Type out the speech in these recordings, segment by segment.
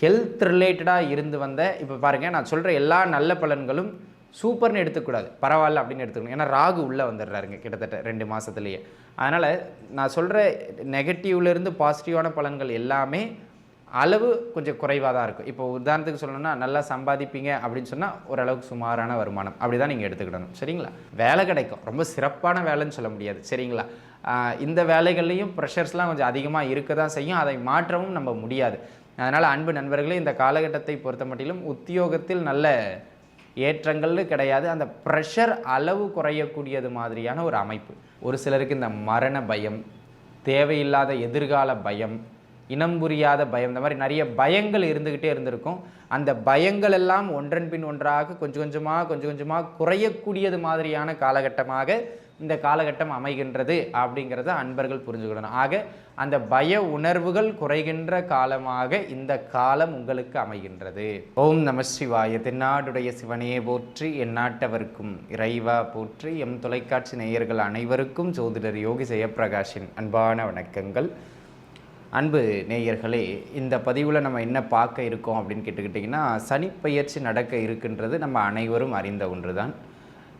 Health ரிலேட்டடாக இருந்து வந்த இப்போ பாருங்கள் நான் சொல்கிற எல்லா நல்ல பலன்களும் சூப்பர்னு எடுத்துக்கூடாது பரவாயில்ல அப்படின்னு எடுத்துக்கணும். ஏன்னா ராகு உள்ளே வந்துடுறாருங்க கிட்டத்தட்ட ரெண்டு மாதத்துலேயே அதனால் நான் சொல்கிற நெகட்டிவ்லேருந்து பாசிட்டிவான பலன்கள் எல்லாமே அளவு கொஞ்சம் குறைவாக தான் இருக்கும். இப்போ உதாரணத்துக்கு சொல்லணும்னா நல்லா சம்பாதிப்பீங்க அப்படின்னு சொன்னால் ஓரளவுக்கு சுமாரான வருமானம். அப்படி தான் நீங்கள் எடுத்துக்கிடணும். சரிங்களா? வேலை கிடைக்கும். ரொம்ப சிறப்பான வேலைன்னு சொல்ல முடியாது. சரிங்களா? இந்த வேலைகள்லையும் ப்ரெஷர்ஸ்லாம் கொஞ்சம் அதிகமாக இருக்க தான் செய்யும். அதை மாற்றவும் நம்ம முடியாது. அதனால் அன்பு நண்பர்களே இந்த காலகட்டத்தை பொறுத்த மட்டிலும் உத்தியோகத்தில் நல்ல ஏற்றங்கள்னு கிடையாது. அந்த ப்ரெஷர் அளவு குறையக்கூடியது மாதிரியான ஒரு அமைப்பு. ஒரு சிலருக்கு இந்த மரண பயம் தேவையில்லாத எதிர்கால பயம் இனம் புரியாத பயம் இந்த மாதிரி நிறைய பயங்கள் இருந்துக்கிட்டே இருந்திருக்கும். அந்த பயங்கள் எல்லாம் ஒன்றன் பின் ஒன்றாக கொஞ்சம் கொஞ்சமாக கொஞ்சம் கொஞ்சமாக குறையக்கூடியது மாதிரியான காலகட்டமாக இந்த காலகட்டம் அமைகின்றது அப்படிங்கிறத அன்பர்கள் புரிஞ்சுக்கிடணும் ஆக அந்த பய உணர்வுகள் குறைகின்ற காலமாக இந்த காலம் உங்களுக்கு அமைகின்றது. ஓம் நம சிவாய தென்னாடுடைய சிவனையே போற்றி எந்நாட்டவர்க்கும் இறைவா போற்றி எம் தொலைக்காட்சி நேயர்கள் அனைவருக்கும் ஜோதிடர் யோகி ஜெயப்பிரகாஷின் அன்பான வணக்கங்கள். அன்பு நேயர்களே இந்த பதிவில் நம்ம என்ன பார்க்க இருக்கோம் அப்படின்னு கேட்டுக்கிட்டிங்கன்னா சனிப்பெயர்ச்சி நடக்க இருக்கின்றது நம்ம அனைவரும் அறிந்த ஒன்று தான்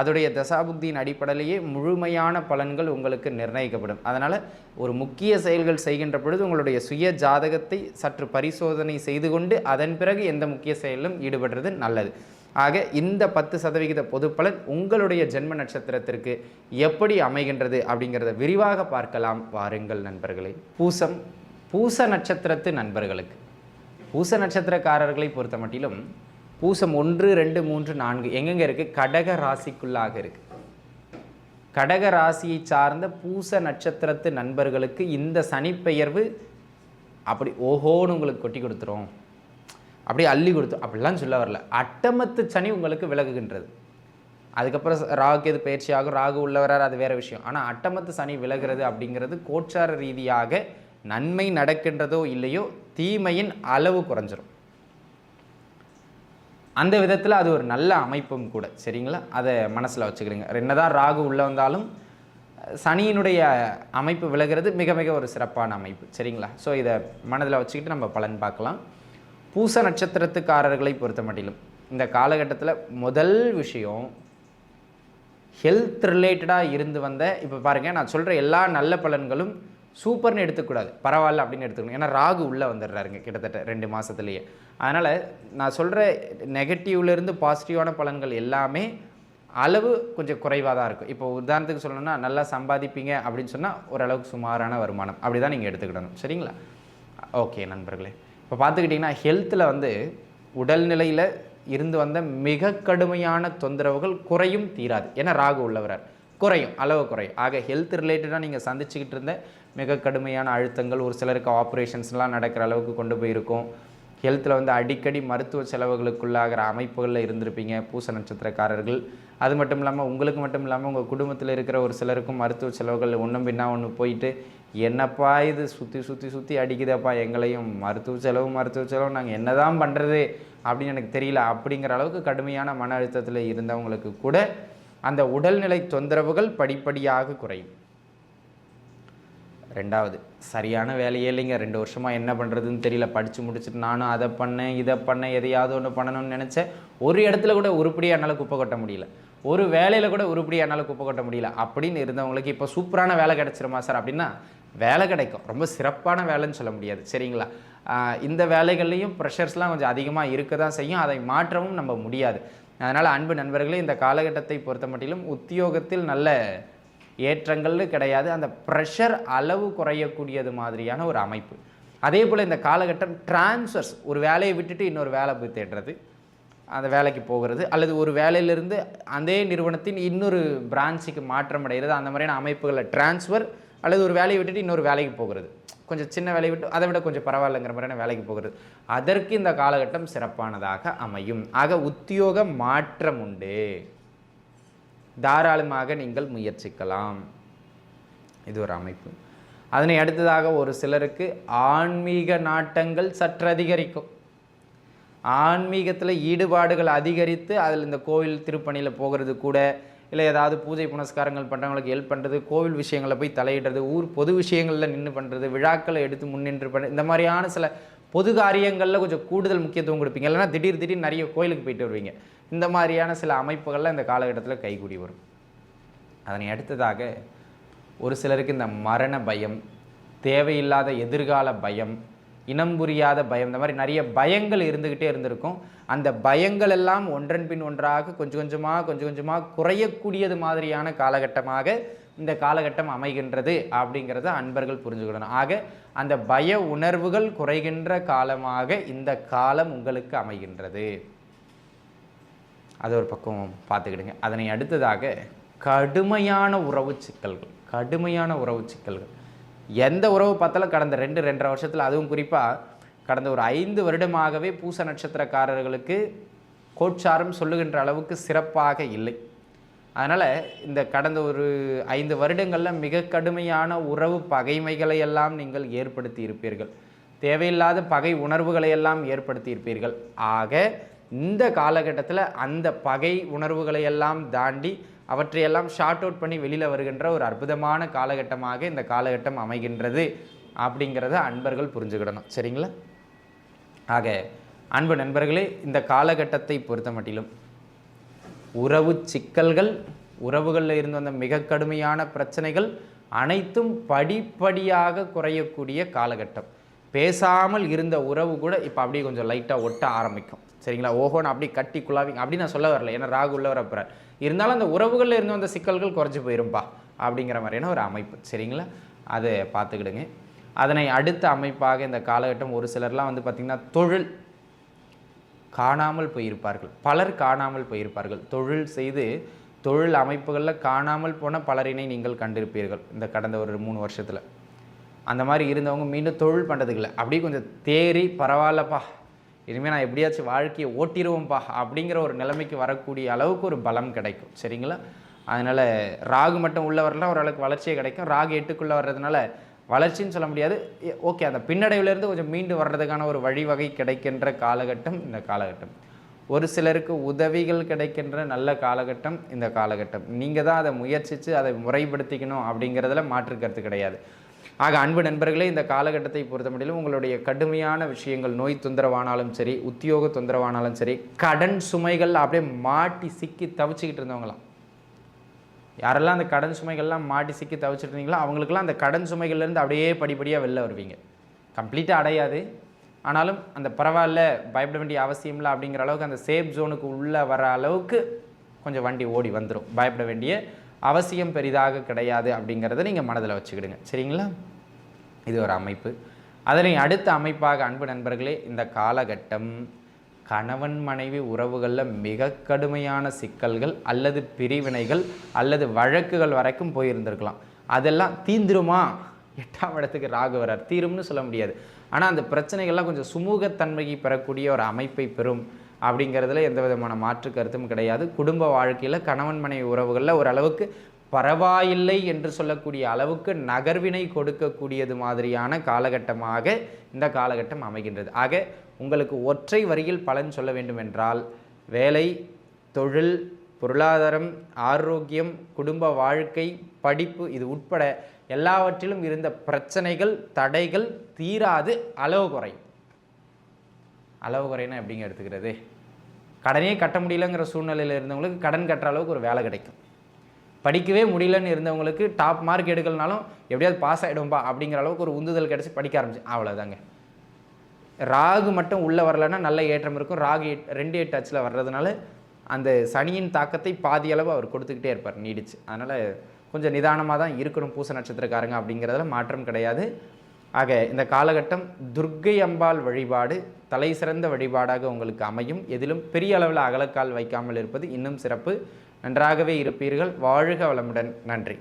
அதோடைய தசாபுக்தியின் அடிப்படையிலேயே முழுமையான பலன்கள் உங்களுக்கு நிர்ணயிக்கப்படும். அதனால் ஒரு முக்கிய செயல்கள் செய்கின்ற பொழுது உங்களுடைய சுய ஜாதகத்தை சற்று பரிசோதனை செய்து கொண்டு அதன் பிறகு எந்த முக்கிய செயலிலும் ஈடுபடுறது நல்லது. ஆக இந்த பத்து சதவிகித பொது பலன் உங்களுடைய ஜென்ம நட்சத்திரத்திற்கு எப்படி அமைகின்றது அப்படிங்கிறத விரிவாக பார்க்கலாம். வாருங்கள் நண்பர்களே. பூசம் பூச நட்சத்திரத்து நண்பர்களுக்கு. பூச நட்சத்திரக்காரர்களை பொறுத்த மட்டிலும் பூசம் ஒன்று ரெண்டு மூன்று நான்கு. எங்கெங்க இருக்குது கடக ராசிக்குள்ளாக இருக்கு. கடக ராசியை சார்ந்த பூச நட்சத்திரத்து நண்பர்களுக்கு இந்த சனிப்பெயர்வு அப்படி ஓஹோன்னு உங்களுக்கு கொட்டி கொடுத்துரும். அப்படியே அள்ளி கொடுத்து அப்படிலாம் சொல்ல வரல. அட்டமத்து சனி உங்களுக்கு விலகுகின்றது. அதுக்கப்புறம் ராகுக்கு எது பயிற்சியாகும் ராகு உள்ளவரார் அது வேற விஷயம். ஆனால் அட்டமத்து சனி விலகிறது அப்படிங்கிறது கோச்சார ரீதியாக நன்மை நடக்கின்றதோ இல்லையோ தீமையின் அளவு குறைஞ்சிரும். அந்த விதத்தில் அது ஒரு நல்ல அமைப்பும் கூட. சரிங்களா? அதை மனசில் வச்சுக்கிடுங்க என்னதான் ராகு உள்ளே வந்தாலும் சனியினுடைய அமைப்பு விலகிறது மிக மிக ஒரு சிறப்பான அமைப்பு. சரிங்களா? ஸோ இதை மனதில் வச்சுக்கிட்டு நம்ம பலன் பார்க்கலாம். பூச நட்சத்திரத்துக்காரர்களை பொறுத்த மட்டிலும் இந்த காலகட்டத்தில் முதல் விஷயம் ஹெல்த் ரிலேட்டடாக இருந்து வந்த இப்போ பாருங்கள் நான் சொல்கிற எல்லா நல்ல பலன்களும் சூப்பர்னு எடுத்துக்கூடாது. பரவாயில்ல அப்படின்னு எடுத்துக்கணும். ஏன்னா ராகு உள்ளே வந்துடுறாருங்க கிட்டத்தட்ட ரெண்டு மாதத்துலேயே அதனால் நான் சொல்கிற நெகட்டிவ்லேருந்து பாசிட்டிவான பலன்கள் எல்லாமே அளவு கொஞ்சம் குறைவாக தான் இருக்கும். இப்போ உதாரணத்துக்கு சொல்லணும்னா நல்லா சம்பாதிப்பீங்க அப்படின்னு சொன்னால் ஓரளவுக்கு சுமாரான வருமானம். அப்படி தான் நீங்கள் எடுத்துக்கிடணும். சரிங்களா? ஓகே நண்பர்களே. இப்போ பார்த்துக்கிட்டிங்கன்னா ஹெல்த்தில் வந்து உடல்நிலையில் இருந்து வந்த மிக கடுமையான தொந்தரவுகள் குறையும் தீராது. ஏன்னா ராகு உள்ளவரார். குறையும் அளவு குறையும். ஆக ஹெல்த் ரிலேட்டடாக நீங்கள் சந்திச்சுக்கிட்டு இருந்த மிக கடுமையான அழுத்தங்கள் ஒரு சிலருக்கு ஆப்ரேஷன்ஸ்லாம் நடக்கிற அளவுக்கு கொண்டு போயிருக்கும். ஹெல்த்தில் வந்து அடிக்கடி மருத்துவ செலவுகளுக்குள்ளாகிற அமைப்புகளில் இருந்திருப்பீங்க பூச நட்சத்திரக்காரர்கள். அது மட்டும் இல்லாமல் உங்களுக்கு மட்டும் இல்லாமல் உங்கள் குடும்பத்தில் இருக்கிற ஒரு சிலருக்கும் மருத்துவ செலவுகள் ஒன்றும் பின்னா ஒன்று போயிட்டு என்னப்பா இது? சுற்றி சுற்றி சுற்றி அடிக்குதப்பா எங்களையும் மருத்துவ செலவு மருத்துவ செலவு நாங்கள் என்னதான் பண்ணுறது அப்படின்னு எனக்கு தெரியல. அப்படிங்கிற அளவுக்கு கடுமையான மன அழுத்தத்தில் இருந்தவங்களுக்கு கூட அந்த உடல்நிலை தொந்தரவுகள் படிப்படியாக குறையும். ரெண்டாவது சரியான வேலையே இல்லைங்க. ரெண்டு வருஷமாக என்ன பண்ணுறதுன்னு தெரியல. படித்து முடிச்சுட்டு நானும் அதை பண்ணேன் இதை பண்ணேன் எதையாவது ஒன்று பண்ணணும்னு நினச்சேன். ஒரு இடத்துல கூட உருப்படியாக என்னால் குப்பை கொட்ட முடியல. ஒரு வேலையில் கூட உருப்படியாக என்னால் குப்பை கொட்ட முடியல. அப்படின்னு இருந்தவங்களுக்கு இப்போ சூப்பரான வேலை கிடச்சிருமா சார்? அப்படின்னா வேலை கிடைக்கும். ரொம்ப சிறப்பான வேலைன்னு சொல்ல முடியாது. சரிங்களா? இந்த வேலைகள்லையும் ப்ரெஷர்ஸ்லாம் கொஞ்சம் அதிகமாக இருக்க தான் செய்யும். அதை மாற்றவும் நம்ம முடியாது. அதனால் அன்பு நண்பர்களே இந்த காலகட்டத்தை பொறுத்த மட்டிலும் உத்தியோகத்தில் நல்ல ஏற்றங்கள்னு கிடையாது. அந்த ப்ரெஷர் அளவு குறையக்கூடியது மாதிரியான ஒரு அமைப்பு. அதே போல் இந்த காலகட்டம் டிரான்ஸ்ஃபர்ஸ் ஒரு வேலையை விட்டுட்டு இன்னொரு வேலை போய் தேடுறது அந்த வேலைக்கு போகிறது அல்லது ஒரு வேலையிலிருந்து அதே நிறுவனத்தின் இன்னொரு பிரான்ச்சுக்கு மாற்றம் அடைகிறது அந்த மாதிரியான அமைப்புகளில் டிரான்ஸ்ஃபர் அல்லது ஒரு வேலையை விட்டுட்டு இன்னொரு வேலைக்கு போகிறது. கொஞ்சம் சின்ன வேலையை விட்டு அதை விட கொஞ்சம் பரவாயில்லைங்கிற மாதிரியான வேலைக்கு போகிறது. அதற்கு இந்த காலகட்டம் சிறப்பானதாக அமையும். ஆக உத்தியோக மாற்றம் உண்டு. தாராளமாக நீங்கள் முயற்சிக்கலாம். இது ஒரு அமைப்பு. அதனை அடுத்ததாக ஒரு சிலருக்கு ஆன்மீக நாட்டங்கள் சற்று அதிகரிக்கும். ஆன்மீகத்தில் ஈடுபாடுகள் அதிகரித்து அதில் இந்த கோவில் திருப்பணியில் போகிறது கூட இல்லை ஏதாவது பூஜை புனஸ்காரங்கள் பண்ணுறவங்களுக்கு ஹெல்ப் பண்ணுறது கோவில் விஷயங்களில் போய் தலையிடுறது ஊர் பொது விஷயங்களில் நின்று பண்ணுறது விழாக்களை எடுத்து முன்னின்று பண்ண இந்த மாதிரியான சில பொது காரியங்களில் கொஞ்சம் கூடுதல் முக்கியத்துவம் கொடுப்பீங்க. இல்லைன்னா திடீர் திடீர் நிறைய கோயிலுக்கு போயிட்டு வருவீங்க. இந்த மாதிரியான சில அமைப்புகளில் இந்த காலகட்டத்தில் கைகூடி வரும். அதனை அடுத்ததாக ஒரு சிலருக்கு இந்த மரண பயம் தேவையில்லாத எதிர்கால பயம் இனம் புரியாத பயம். இந்த மாதிரி நிறைய பயங்கள் இருந்துக்கிட்டே இருந்திருக்கும். அந்த பயங்கள் எல்லாம் ஒன்றன் பின் ஒன்றாக கொஞ்சம் கொஞ்சமாக கொஞ்சம் கொஞ்சமாக குறையக்கூடியது மாதிரியான காலகட்டமாக இந்த காலகட்டம் அமைகின்றது அப்படிங்கிறத அன்பர்கள் புரிஞ்சுக்கிடணும். ஆக அந்த பய உணர்வுகள் குறைகின்ற காலமாக இந்த காலம் உங்களுக்கு அமைகின்றது. அது ஒரு பக்கம் பார்த்துக்கிடுங்க. அதனை அடுத்ததாக கடுமையான உறவு சிக்கல்கள் கடுமையான உறவு சிக்கல்கள். எந்த உறவு பார்த்தாலும் கடந்த ரெண்டு ரெண்டரை வருஷத்தில் அதுவும் குறிப்பாக கடந்த ஒரு ஐந்து வருடமாகவே பூச நட்சத்திரக்காரர்களுக்கு கோட்சாரம் சொல்லுகின்ற அளவுக்கு சிறப்பாக இல்லை. அதனால் இந்த கடந்த ஒரு ஐந்து வருடங்களில் மிக கடுமையான உறவு பகைமைகளை எல்லாம் நீங்கள் ஏற்படுத்தி இருப்பீர்கள். தேவையில்லாத பகை உணர்வுகளை எல்லாம் ஏற்படுத்தி இருப்பீர்கள். ஆக இந்த காலகட்டத்தில் அந்த பகை உணர்வுகளை எல்லாம் தாண்டி அவற்றையெல்லாம் ஷார்ட் அவுட் பண்ணி வெளியில் வருகின்ற ஒரு அற்புதமான காலகட்டமாக இந்த காலகட்டம் அமைகின்றது அப்படிங்கிறத அன்பர்கள் புரிஞ்சுக்கிடணும். சரிங்களா? ஆக அன்பு நண்பர்களே இந்த காலகட்டத்தை பொறுத்த மட்டிலும் உறவு சிக்கல்கள் உறவுகளில் இருந்து வந்த மிக கடுமையான பிரச்சனைகள் அனைத்தும் படிப்படியாக குறையக்கூடிய காலகட்டம். பேசாமல் இருந்த உறவு கூட இப்போ அப்படியே கொஞ்சம் லைட்டாக ஒட்ட ஆரம்பிக்கும். சரிங்களா? ஓஹோன்னு அப்படி கட்டி குழாவிங்க அப்படி நான் சொல்ல வரல. ஏன்னா ராகு உள்ளவர் அப்புறம் இருந்தாலும் அந்த உறவுகளில் இருந்து வந்த சிக்கல்கள் குறைஞ்சி போயிரும்பா அப்படிங்கிற மாதிரியான ஒரு அமைப்பு. சரிங்களா? அதை பார்த்துக்கிடுங்க. அதனை அடுத்த அமைப்பாக இந்த காலகட்டம் ஒரு சிலர்லாம் வந்து பார்த்திங்கன்னா தொழில் காணாமல் போயிருப்பார்கள். பலர் காணாமல் போயிருப்பார்கள். தொழில் செய்து தொழில் அமைப்புகளில் காணாமல் போன பலரினை நீங்கள் கண்டிருப்பீர்கள் இந்த கடந்த ஒரு மூணு வருஷத்தில். அந்த மாதிரி இருந்தவங்க மீண்டும் தொழில் பண்ணுறதுக்கு இல்லை. அப்படியே கொஞ்சம் தேறி பரவாயில்லப்பா. இனிமேல் நான் எப்படியாச்சும் வாழ்க்கையை ஓட்டிடுவோம்ப்பா அப்படிங்கிற ஒரு நிலைமைக்கு வரக்கூடிய அளவுக்கு ஒரு பலம் கிடைக்கும். சரிங்களா? அதனால் ராகு மட்டும் உள்ளே வரலாம் ஓரளவுக்கு வளர்ச்சியே கிடைக்கும். ராகு எட்டுக்குள்ளே வர்றதுனால வளர்ச்சின்னு சொல்ல முடியாது. ஓகே அந்த பின்னடைவுலேருந்து கொஞ்சம் மீண்டு வர்றதுக்கான ஒரு வழிவகை கிடைக்கின்ற காலகட்டம் இந்த காலகட்டம். ஒரு சிலருக்கு உதவிகள் கிடைக்கின்ற நல்ல காலகட்டம் இந்த காலகட்டம். நீங்கள் தான் அதை முயற்சித்து அதை முறைப்படுத்திக்கணும் அப்படிங்கிறதுல மாற்று கருத்து கிடையாது. ஆக அன்பு நண்பர்களே இந்த காலகட்டத்தை பொறுத்த உங்களுடைய கடுமையான விஷயங்கள் நோய் தொந்தரவானாலும் சரி உத்தியோக தொந்தரவானாலும் சரி கடன் சுமைகள் அப்படியே மாட்டி சிக்கி தவிச்சுக்கிட்டு இருந்தவங்களாம். யாரெல்லாம் அந்த கடன் சுமைகள்லாம் மாட்டி சிக்கி தவிச்சிட்டு இருந்தீங்களோ அவங்களுக்குலாம் அந்த கடன் சுமைகள்லேருந்து அப்படியே படிப்படியாக வெளில வருவீங்க. கம்ப்ளீட்டாக அடையாது. ஆனாலும் அந்த பரவாயில்ல பயப்பட வேண்டிய அவசியம் இல்லை அப்படிங்கிற அளவுக்கு அந்த சேஃப் ஜோனுக்கு உள்ளே வர அளவுக்கு கொஞ்சம் வண்டி ஓடி வந்துடும் பயப்பட வேண்டிய அவசியம் பெரிதாக கிடையாது அப்படிங்கிறத நீங்கள் மனதில் வச்சுக்கிடுங்க. சரிங்களா? இது ஒரு அமைப்பு. அதனை அடுத்த அமைப்பாக அன்பு நண்பர்களே இந்த காலகட்டம் கணவன் மனைவி உறவுகளில் மிக கடுமையான சிக்கல்கள் அல்லது பிரிவினைகள் அல்லது வழக்குகள் வரைக்கும் போயிருந்திருக்கலாம். அதெல்லாம் தீந்துருமா எட்டாம் இடத்துக்கு ராகு வரார். தீரும்னு சொல்ல முடியாது. ஆனால் அந்த பிரச்சனைகள்லாம் கொஞ்சம் சுமூகத்தன்மையை பெறக்கூடிய ஒரு அமைப்பை பெறும் அப்படிங்கிறதுல எந்த விதமான மாற்று கருத்தும் கிடையாது. குடும்ப வாழ்க்கையில் கணவன் மனைவி உறவுகளில் ஓரளவுக்கு பரவாயில்லை என்று சொல்லக்கூடிய அளவுக்கு நகர்வினை கொடுக்கக்கூடியது மாதிரியான காலகட்டமாக இந்த காலகட்டம் அமைகின்றது. ஆக உங்களுக்கு ஒற்றை வரியில் பலன் சொல்ல வேண்டும் என்றால் வேலை தொழில் பொருளாதாரம் ஆரோக்கியம் குடும்ப வாழ்க்கை படிப்பு இது உட்பட எல்லாவற்றிலும் இருந்த பிரச்சனைகள் தடைகள் தீராது அளவு குறையும். அளவு குறையினா எப்படிங்க எடுத்துக்கிறது? கடனே கட்ட முடியலங்கிற சூழ்நிலையில் இருந்தவங்களுக்கு கடன் கட்டுற அளவுக்கு ஒரு வேலை கிடைக்கும். படிக்கவே முடியலன்னு இருந்தவங்களுக்கு டாப் மார்க் எடுக்கலனாலும் எப்படியாவது பாஸ் ஆகிடும்பா அப்படிங்கிற அளவுக்கு ஒரு உந்துதல் கிடச்சி படிக்க ஆரம்பிச்சு. அவ்வளோதாங்க ராகு மட்டும் உள்ளே வரலன்னா நல்ல ஏற்றம் இருக்கும். ராகு எட்- ரெண்டு எட்டு டச்சில் வர்றதுனால அந்த சனியின் தாக்கத்தை பாதி அளவு அவர் கொடுத்துக்கிட்டே இருப்பார் நீடிச்சு. அதனால் கொஞ்சம் நிதானமாக தான் இருக்கணும் பூச நட்சத்திரக்காரங்க அப்படிங்கிறதுல மாற்றம் கிடையாது. ஆக இந்த காலகட்டம் துர்க்கை அம்பாள் வழிபாடு தலை சிறந்த வழிபாடாக உங்களுக்கு அமையும். எதிலும் பெரிய அளவில் அகலக்கால் வைக்காமல் இருப்பது இன்னும் சிறப்பு. நன்றாகவே இருப்பீர்கள். வாழ்க வளமுடன். நன்றி.